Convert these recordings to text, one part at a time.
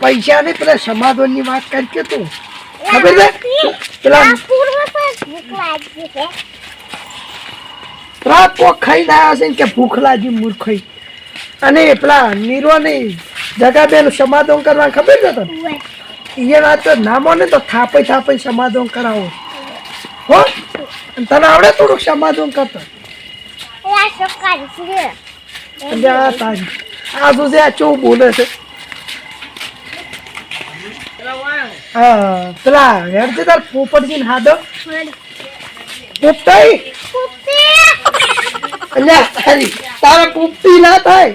પૈસા. ની પેલા સમાધાનની વાત કરી કે તું ખબર છે? પેલા રાત કોક આવ્યા છે કે ભૂખ લાગી મૂર્ખાઈ. અને પેલા નીરો ને જગાબેન સમાધાન કરવા ખબર છે તને. એ વાત તો નામો ને તો થાપે થાપે સમાધાન કરાવો. હો? તને આવડે થોડુંક સમાધાન કરતો? એ આ છોકરી છે એટલે આ તારી આ શું છે આ ચેવું બોલે છે હા પેલા હેડ છે ને પોપટી થાય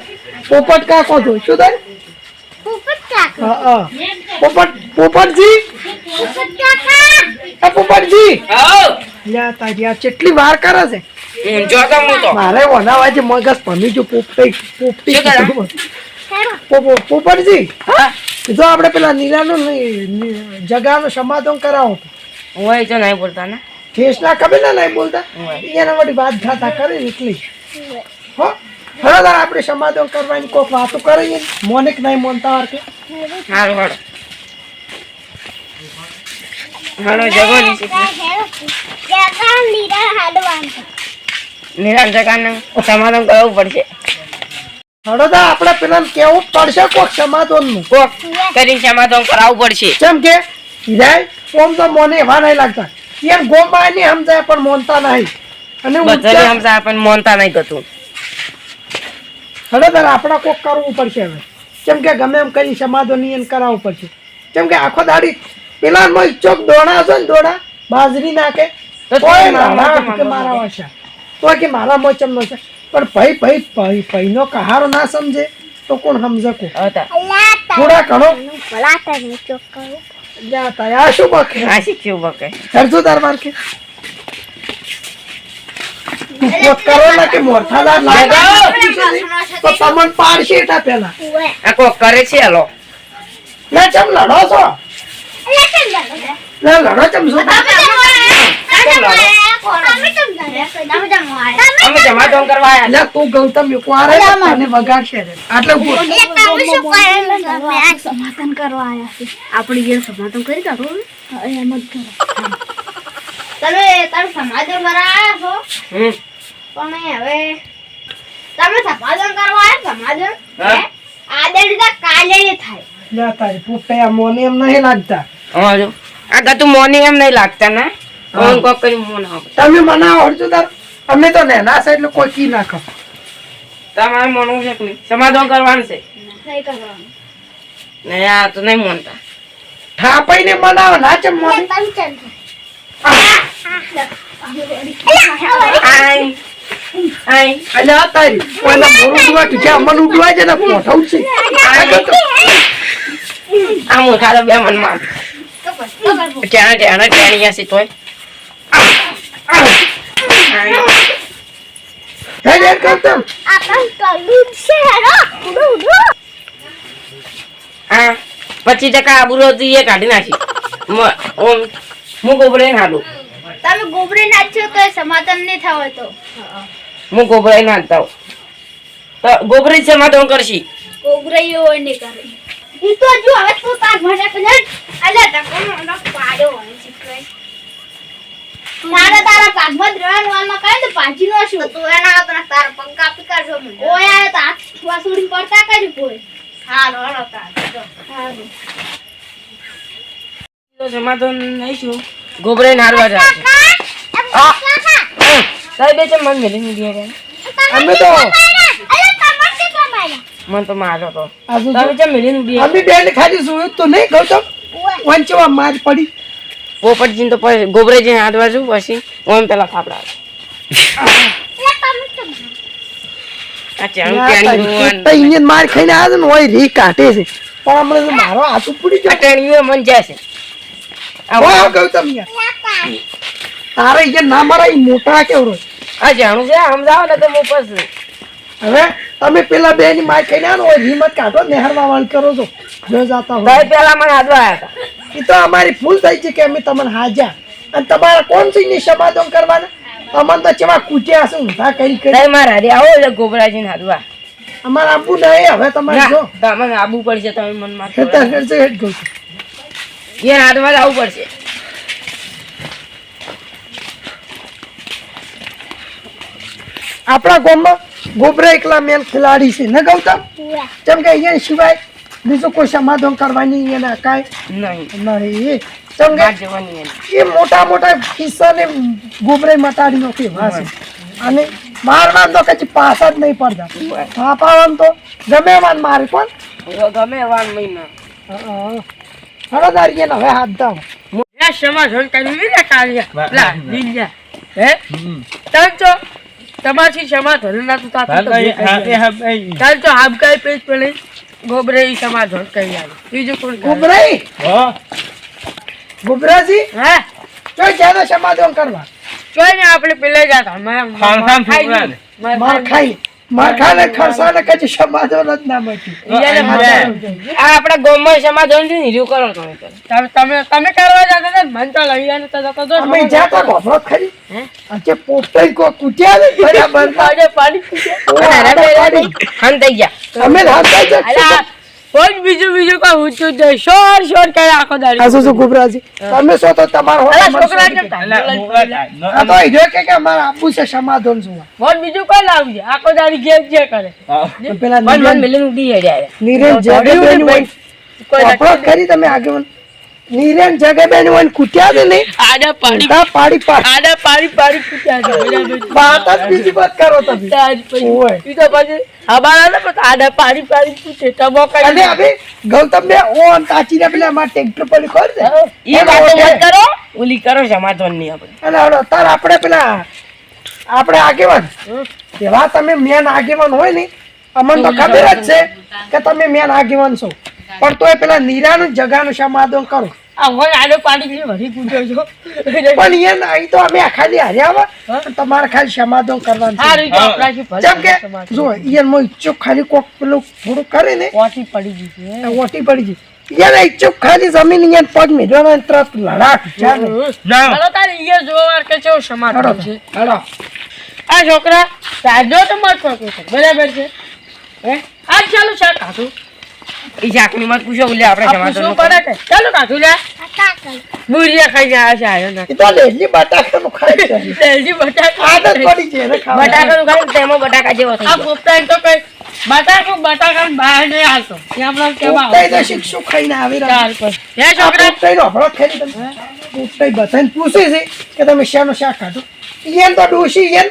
પોપટ કાકો છો શું થાય પોપટ પોપટજી લ્યા તારી આ કેટલી વાર કરે છે. ઊંચો તો હું તો. મારે વનાવા જે મગજ ભમી જો પોપટી પોપટી શું કરે? જો આપણે પેલા નીલાનું ની- ની- જગાનું સમાધાન કરાવો. હોય તો નહીં બોલતા ને. ફેસ ના ના નહીં બોલતા? એના માટે વાત ઘાતા કરે એટલી. હો? આપણે સમાધાન કરવાની કોઈક વાતો કરીએ. મોનિક નહીં મોનતા વાર કે? હારું હાલો હાલો જગો ની નિરાલ જગાને સમાધાન કરવું પડશે. હળોદા આપણે પેલા કેવું પડશે કોક સમાધાનનું કોક. કરી સમાધાન કરાવવું પડશે. કેમ કે હિરાય ઓમ તો મોને એવા નહીં લાગતા. યાર ગોમાં નહીં સમજાય પણ મોનતા નહીં. અને બધાને સમજાય પણ મોનતા નહીં ગતું હળોદા આપણે કોક કરવું પડશે હવે. કેમ કે ગમે એમ કરી સમાધાન એને કરાવવું પડશે. કેમ કે આખો દાડી પેલા ચોક દોડા છે ને દોડા બાજરી નાખે. તો કોઈ મારા વાસા. તો કે મારા મોચમ નો છે? પણ ભાઈ ભાઈ ભાઈ ભાઈનો કહારો ના સમજે તો કોણ સમજે કો? થોડા ઘણો. જાતા આ શું બકે? આ શીખ્યું બકે? કરજો તાર કે. લડો છો? લડો ચમ છો? અમે સમાધાન કરવા આવ્યા લે તું ગૌતમ યુકવારે અને વગાડશે રે. આટલે ઊભો સમાધાન કરવા આવ્યા છે આપણે જે સમાધાન કરી કાઢો એમ જ કરો. તમે તમે સમાધાન કરવા છો. પણ હવે તમે સમાધાન કરવા આવ્યા સમાધાન. હે? કાલે થાય. લે તારી પુટ્ટે મોને એમ નહીં લાગતા. હા જો. આ ગતું મોને એમ નહીં લાગતા ને? કોણ કોક કરી મોન આવે તમે મનાવો અર્જુ તાર. અમે તો નેના છે એટલે કોઈ કી નાખો તમારે મોનવું છે કે નહીં? સમાધાન કરવાનું છે? નહીં કરવાનું. ને આ તો નહીં મોનતા ઠાપાઈને મનાવો ના ચમ મોને? આઈ આઈ. એટલે આ તારી ઓલા મોરું ઉડવા કે ઉડવા છે ને પોઠાવું છે. આ તો બે મનમાં. ત્યાં ત્યાં ત્યાં ગયા છે તોય? હે યાર ગૌતમ હા પચીસ ટકા આબુરો એ કાઢી નાખી હું ગોબરે નાડું તમે ગોબરે નાખ્યો તો સમાધાન નહીં થાય તો હું ગોબરે નાખતા. તો ગોબરે સમાધાન કરશી ગોબરે હોય નહીં કરે હું તો હજુ હવે તું તાર મને અલ્યા એનો પાડ્યો હોય. તારે તારા પાકમાં દ્રવણ આમાં કઈ તો પાછી નો શું તું એના હાથના તારા પંખા કાપી કાઢો મને. ઓ યાર તો હાથ વાસુડી પડતા કરી કોઈ. હાલો હાલો તાર. હાલો તો સમાધાન નહીં છું. ગોબરે નારવા જાય તારી બે ચમ મન મેલી નહીં દે અમે તો મન તો મારો તો આજુ તમે ચમ મેલી નહીં દે અમે બેન ખાલી જોયું તો નહીં ગૌતમ વંચવા માર પડી. પોપટજી તો પછી ગોબરે હાથ બાજુ પછી ઓમ પેલા થાપડા આવે. માર ખાઈને ને ઓય રી કાઢે છે. પણ હમણાં મારો હાથ ઉપડી ગયો. ટેણીયું મન જશે વાહ ગૌતમ યાર તારે અહીંયા ના મારા ઈ મોટા કેવડો આ જાણું છે સમજાવો ને તમે પછી હવે તમે પેલા બે ની માર ખાઈને આવે ને ઓય હિંમત કાઢો નેહરવા વાળ કરો છો. જો જાતા હોય. પેલા મને હાથ આવ્યા હતા. એ તો અમારી ભૂલ થઈ છે કે અમે તમને હાજ્યા. અને તમારા કોણ છે ને સમાધાન કરવાના? અમન તો ચેવા કૂટ્યા છે ઊંધા કરી કરી. મારા રે આવો એટલે ગોબરાજીને હારવા અમારે આબુ નહીં હવે તમારે જો. તમને આબુ પડશે તમે મનમાં ખેતર ખેતર હેઠ ગયું છે. એ હાથમાં આવું આવવું પડશે. આપણા ગામમાં ગોબરા એકલા મેન ખેલાડી છે ન ગૌતમ? કેમ કે અહીંયા સિવાય બીજું કોઈ સમાધાન કરવાની એના કાંઈ નહીં. નહીં. જવાની એ મોટા મોટા કિસ્સાને ગોબરે મટાડી નાખી વાસે. અને મારવાનું તો કચી પાછા જ નહીં પડતા. થાપાવાનું તો ગમે વાન મારે પણ. ગમે વાન મહિના. હળદારીએ હવે હાથ દાવ મોટા સમાધાન કરી લીધા કાળિયા. લા લીલિયા હે? તન તો તમારી સમાધાન ના તો તાતું. ચાલ તો હાબકાઈ પેજ પેલી ગોબરે ઈ સમાધાન કરી આવે. બીજું કોણ ગોબરાઈ? હા. ગોબરાજી? હા? તો જ્યાં સમાધાન કરવા. કોઈ ને આપણે પેલે જાતા માર માર ખાઈ માર ખાઈ માર ખરસાને કદી સમાધાન જ ના મળ્યું આ આપણા ગામમાં સમાધાન છે ને હીરો કરો તમે. તમે કરવા જતા ને મન તો લઈ આને તો જતો અમે જાતા ગોબરો ખરી આજે પોપટાઈ કો કૂટ્યા ને બરાબર? પાડે પાડી. ખાન થઈ ગયા. અમે રાતા જ અલા કોઈ બીજું બીજું કોઈ ઊંચું જ શોર શોર કરે આખો દાડી. આ શું ગુબરાજી? તમે શું તો તમારો છોકરા શું? આ તો હીરો કે કે અમારે આપુ છે સમાધાન જોવા. વોટ બીજું કોઈ લાવજે. આખો દાડી ઘેર જે કરે. પેલા મન મન નીરજ- ઉડી જાય નીરજ જડે કોઈ કરી તમે આગેવાન નીરજ જગેબેન હોય કુટ્યા કૂટ્યા છે ને આડા પાડી તા પાડી પાડી આડા પાડી પાડી કુટ્યા છે. બરાબર. વાત જ બીજી વાત કરો તમે. પછી. ઓય. ઈ તો પછી હબાળા ને પણ આડા પાડી પાડી કુટે ટબો કરી અને હવે ગૌતમ ને ઓન કાચીને પેલા માં ટ્રેક્ટર પર ખોર દે એ વાતો મત કરો. ઓલી કરો સમાધાનની આપણે. અને હવે તાર આપણે પેલા આપણે આગેવાન. એવા તમે મેન આગેવાન હોય ને અમને તો ખબર જ છે કે તમે મેન આગેવાન છો. પણ તોય પેલા નીરાનું જગાનું સમાધાન કરો. પણ અહીં તો અમે ખાલી હાર્યા તમારે ખાલી સમાધાન કરવાનું છે. સારું તો આપણાથી ભલે જેમ કે જો ઈયન ઈચ્છુક ખાલી કોક પેલું થોડું કરે ને ઓટી પડી ગઈ ઓટી પડી ગઈ. ઈયન ઈચ્છુક ખાલી જમીન ઈયન પગ મેળવ્યો ને તરત લડાટ ચાલો તારે ઈએ જોવા કે છે સમાધાન છે? હેડો. આ છોકરા સાજો તો મત બરાબર છે? હે? આ ચાલુ છે કાઢું ઈ શાકની મત પૂછો બોલે આપણે સમાધાન પડે કે? ચાલો કાઢું લે. બુરિયા ખાઈને આવ્યા છે આયો ના તો લેલી બટાકાનું ખાઈ છે. જલ્દી બટાકા. આદત પડી છે એને ખાવાની. ખાય તેમાં બટાકા જેવો થઈ આ પોપટાઈ તો કઈ બટાકો બટાકા બહાર નહીં હાલતો. ત્યાં આપણે કેવા પોપટાઈ તો શીખશું ખાઈને આવી રહ્યા. ચાલ પર હે આ છોકરા પોપટાઈનો હફળો ખાઈ તમે. પોપટાઈ બધાને પૂછે છે કે તમે શાનું શાક ખાધું ઈયન તો ડોશી ઈયન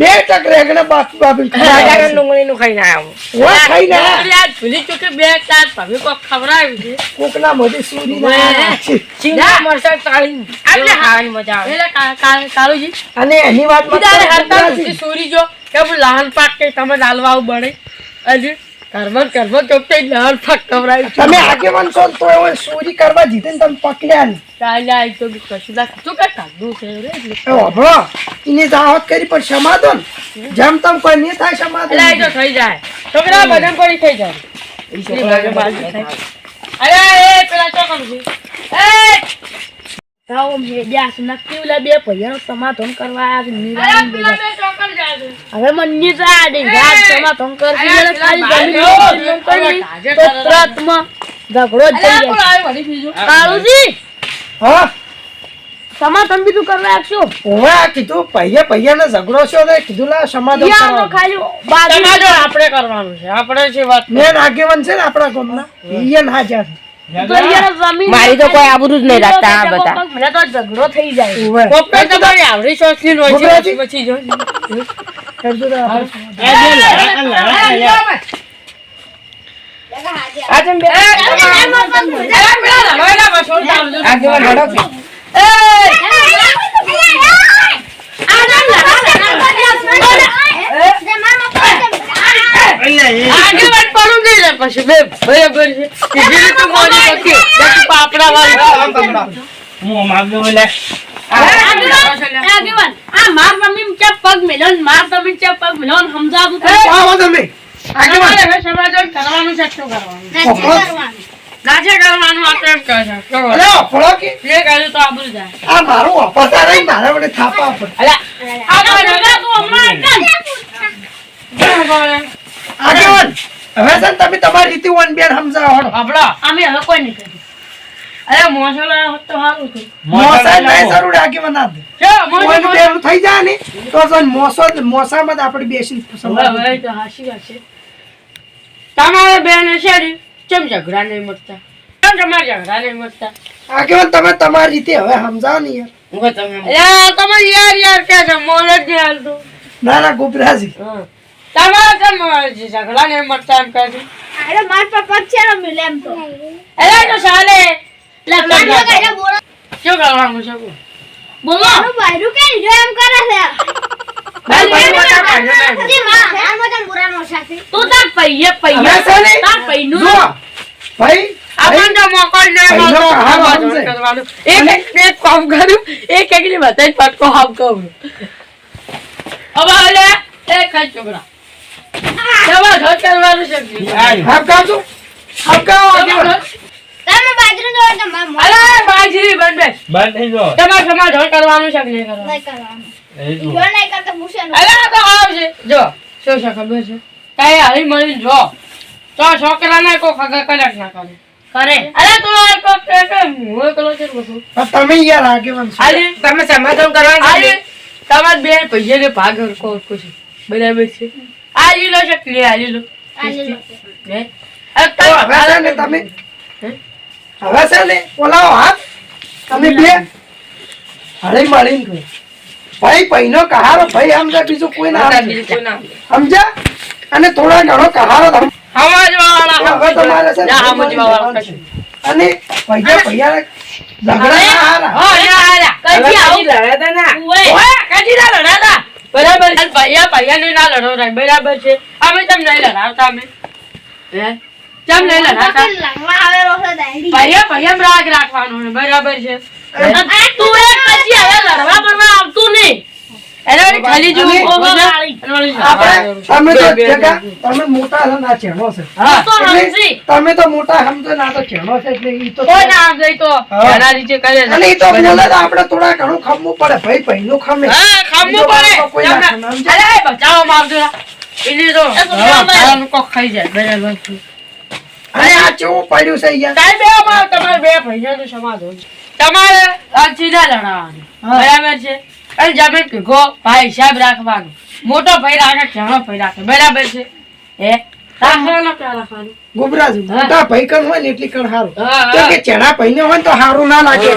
બે ટક રેગણે બાપ બાપી બટાકા ડુંગળીનું ખાઈને આવ્યો ઓ ખાઈને. ડુંગળી આજ ભૂલી ચૂકે બે ચાર ભાભી કોક ખવરાવી છે. કોકના મોઢે સુરી. ના ચીંગા મરસા તાળી આપણે ખાવાની મજા આવે. એટલે કાળુજી. અને એની વાત બીજાને હરતા સુરી જો. કે લાલ પાક કે તમે લાલવા આવું બને. હજી. ને ઘરમાં ચોપતે લહાન પાક ખવડાવ્યું છે. તમે આગેવાન છો ને તો હવે ચોરી કરવા જીતે ને તમે પકડ્યા નહીં. ચાલે આ તો કશું ના તો કા કાઢું છે રે? એટલે. એ ઇને એને કરી પણ સમાધાન જેમ તમ કોઈ નહીં થાય એટલે સમાધાન તો થઈ જાય. છોકરા બદામ પડી થઈ જાય. અરે એ પેલા ચોકડ છે. એ! ગાઓ મેડ્યા છે. નક્કી ઓલા બે ભૈયાનો સમાધાન કરવા આવ્યા છે. ચોકડ હવે મને જા દે રાત સમાધાન કરશે. એટલે ખાલી જમીન ભાઈઓ, કરી તો તારા ઝઘડો જ થઈ જાય. બીજું? કાળુજી! હા? સમાધાન બીજું કરવા આપશો ઓવે કીધું પૈયા પૈયાને ઝઘડો છો ને કીધું લા સમાધાન. ખાલી સમાધાન આપણે કરવાનું છે. આપણે છે વાત મેન આગેવાન છે ને આપણા ગામના. ઈયન હાજર મારી તો કોઈ આબરૂ જ નહીં રાખતા આ બધા. મને તો ઝઘડો થઈ જાય ઓવે તો તમારી આવરી શોખીન રોજ પછી જો કરજો તો આપણે. આજે બે આગેવાન હડો કે. આગેવાન પડું નહીં લે પછી બે બરાબર છે. સીધી રીતે મોડી પછી બાકી પાપડા વાળી આગેવાન આ માર મમ્મી ચા પગ મેલો માર તમે ચા પગ મેલો સમજાવું તમે. આગેવાન સમાધાન કરવાનું છે શું કરવાનું? નાચે કરવાનું. આ એમ કહે છે. અરે અફળો કે? જે કર્યું તો આબરૂ જાય. આ મારું અપસા રહી મારા વડે થાપા પડે અલા આ તો તું હમણાં? આગેવાન હવે છે તમે તમારી રીતે વન બેન સમજાવો હળો. આપડા અમે હવે કોઈ નહીં કર્યું અરે મોસલા હોત તો સારું હતું મોસા નહીં જરૂર આગેવાન ના દે જો મોસો બેન થઈ જાય ને તો ને મોસો મોસામાં જ આપણે બેસીને હવે હવે તો હાચી વાત છે. તમારે બેન શેરી ચમ કેમ ઝઘડા નહીં મળતા? ચમ તમારે ઝઘડા નહીં મળતા? આગેવાન તમે તમારી રીતે હવે સમજાવો ને યાર. હું તમે યાર યાર કે છે મોલ જ નહીં હાલતું. ના ના ગોપરાજી તમારે કેમ ઝઘડા નહીં મળતા એમ કહે અરે માર પપ્પા છે ને મિલે એમ તો. અરે તો ચાલે. લે માર પપ્પા કઈને બોલો. શું કરવાનું છે બોલો. મારું બાયરું કે જો એમ કરે છે? ભાઈ, તું તાર પૈયે પૈયે તાર પૈનું આપણને મોકો મળતો. એક એક એક કામ કરું. એક એકલી બધાય પટકો હાવ કહું હવે એ ખાઈ છોકરા દવા ઘર કરવાનું છે. તમે બાજરો જો તો અરે બાજરી બંધ થઈ જાઓ. તમારે સમાધાન કરવાનું છે નહીં કરવાનું? નહીં કરવાનું. જો નહીં કરતા પૂછે ને. અરે તો આવશે જો શું છે ખબર છે? કઈ હરી મળીને જો. તો છોકરાને કોઈ ખગા કરે ના કરે. કરે. અરે તો આ કોક કે કે હું એકલો છે બધું. તમે યાર તમે સમાધાન કરવાનું આલી તમાર બે પૈયે ને ભાગ હરકો હરકો છે. બરાબર છે? આલી લો ચકલી આલી લો આલી લો. હે? અરે તો હવે તમે હવે છે ને હાથ. તમે બે. હળી મળીને. ભાઈ પૈનો કહારો ભાઈ સમજે બીજું કોઈ ના સમજા? સમજ્યા અને થોડા ઘણો કહારો ને ના અને ભૈયા ભૈયા ઝઘડા ના હારા. હા યા હારા કજી આવું? ઓય કજી લડ્યા લડાતા બરાબર? છે ભાઈયા ને ના લડો બરાબર છે. અમે તમને નહીં લડાવતા અમે. હે? કેમ નહીં લડાવતા? ભાઈયા ભાઈયા રાગ રાખવાનો બરાબર છે. તું એક પછી હવે લડવા પડવા આવતું નહીં. એને ખાલી જોવું અને- ઓહો વાળી. એને વળી આપણે તમે તો જગા તમે મોટા છો ને ચેણો છે. હા. તો એટલે સમજી તમે તો મોટા સમજો ને તો ચેણો છે એટલે ઈ તો કોઈ ના સમજાય તો એના નીચે કરે અને ઈ તો બોલે તો આપણે થોડા ઘણું ખમવું પડે. ભાઈ ભાઈનું ખમે. હા, ખામવું પડે. અરે. તો. કોક ખાઈ જાય. અને આ કેવું પડ્યું છે અહીંયા? બે તમારે બે ભાઈઓનું સમાધાન છે. તમારે આજથી ના લડાવવાની બરાબર છે? અને ભાઈ હિસાબ રાખવાનો. મોટો ભાઈ રાખે નાનો ભાઈ રાખે. બરાબર છે? હે? રાખવાનો ક્યાં રાખવાનું? ગોબરાજ હા. મોટા ભાઈ કણ હોય ને એટલી કણ હારું. તો કે ચેડા ભાઈ હોય તો હારું ના લાગે?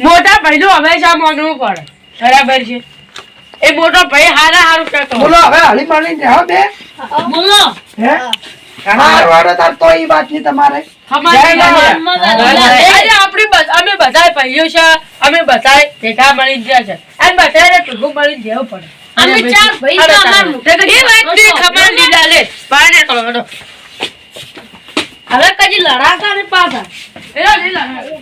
મોટા ભાઈનું હંમેશા માનવું પડે. બરાબર છે? એ મોટો ભાઈ હારા હારું કહેતો બોલો હવે હળી માળી રહો બે. બોલો. હે? તાર તો એ વાતની તમારે. આપણી અમે બધાય ભાઈઓ છે અમે બધાય ભેગા મળી ગયા છે. અને બધાને ભેગું મળી પડે. અમે ચાર ભાઈ ખબર હવે લડાતા ને પાછા એનો નહીં લડાય.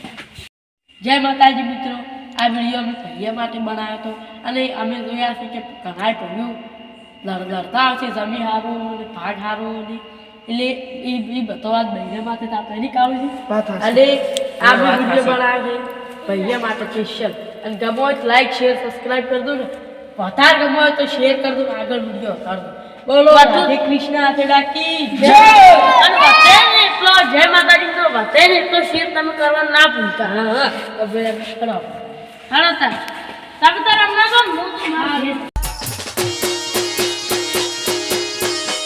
જય માતાજી મિત્રો. આ વીડિયો અમે ભાઈઓ માટે બનાવ્યો હતો. અને અમે જોયા છે કે ઘણા ભાઈઓ લડતા આવશે જમી હારું ને ભાગ હારું ને એટલે એ એ બધો વાત બહેને માટે તો આપણે નહીં કાઢવું છે. વાત. અને આ વીડિયો બનાવે છે ભૈયા માટે સ્પેશિયલ અને ગમો હોય લાઈક શેર સબસ્ક્રાઇબ કરી દો ને. વધારે ગમો હોય તો શેર કરી દો ને. આગળ વીડિયો વધાર દો બોલો રાધે કૃષ્ણ હાથે ડાકી. જય! અને વધારે એટલો જય માતાજી વતે ન એટલો શેર તમે કરવા ના ભૂલતા. હા હા. હવે કરો. હાલો તાર. તમે તાર હમણાં તો હું તો મારું